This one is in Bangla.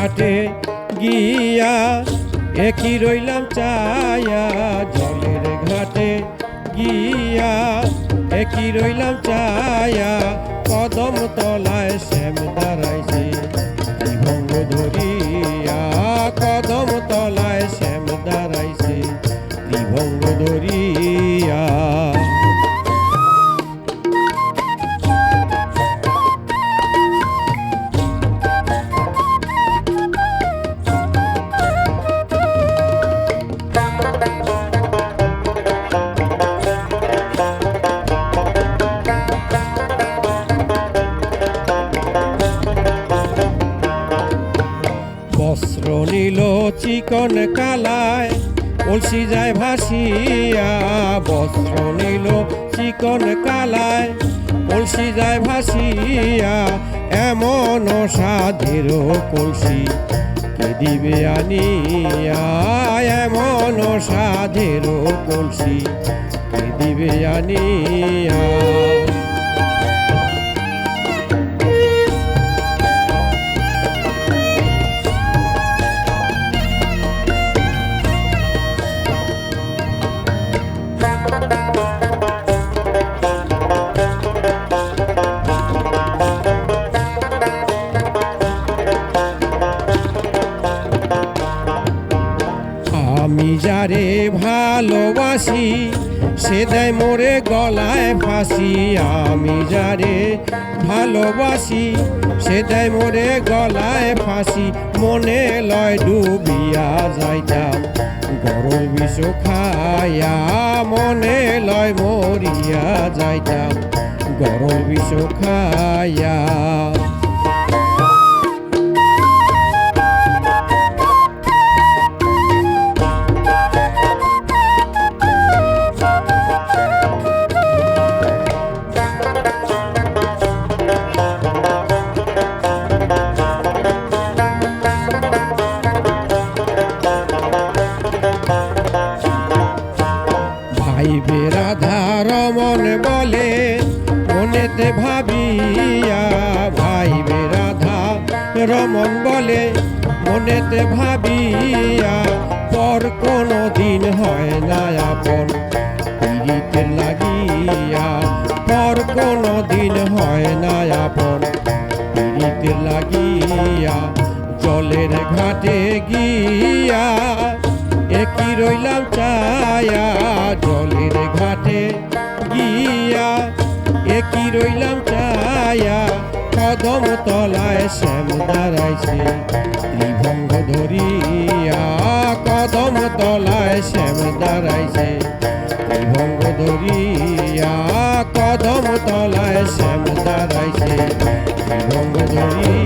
ঘাটে গিয়া একই রইলাম চায়া জলের ঘাটে গিয়া একই রইলাম চায়া কদম তলায় শ্যাম দাঁড়াইছে ভঙ্গ ধরিয়া কদম তলায় শ্যাম দাঁড়াইছে ত্রিভঙ্গ ধরিয়া। বস্ত্র চিকন কালায়, কলসি যায় ভাসিয়া। বস্ত্র নীল চিকন কালায়, কলসি যায় ভাসিয়া। এমন সাধের কলসি কে দিবে আনিয়া? এমন সাধের কলসি কে দিবে আনিয়া? ভালোবাসি, সে দেয় মোরে গলায় ফাঁসি। আমি যারে ভালোবাসি, সে দেয় মোরে গলায় ফাঁসি। মনে লয় ডুবিয়া যাইতাম গরল বিষ খায়া মনে লয় মরিয়া যাইতাম গরল বিষ খায়া বেরাধা রমন বলে, মনেতে ভাবিয়া ভাই বেরাধা রমন বলে, মনেতে ভাবিয়া, পর কোনো দিন হয় না আপন। পীড়িতের লাগিয়া, পর কোনো দিন হয় না আপন। পীড়িতের লাগিয়া, জলের ঘাটে গিয়া একই রইলাম চায়া জলের ঘাটে গিয়া। একই রইলাম চায়া কদম তলায় শ্যাম দাঁড়াইছে, ত্রিভঙ্গ ধরিয়া। কদম তলায় শ্যাম দাঁড়াইছে, ত্রিভঙ্গ ধরিয়া। কদম তলায় শ্যাম দাঁড়াইছে, ত্রিভঙ্গ ধরিয়া।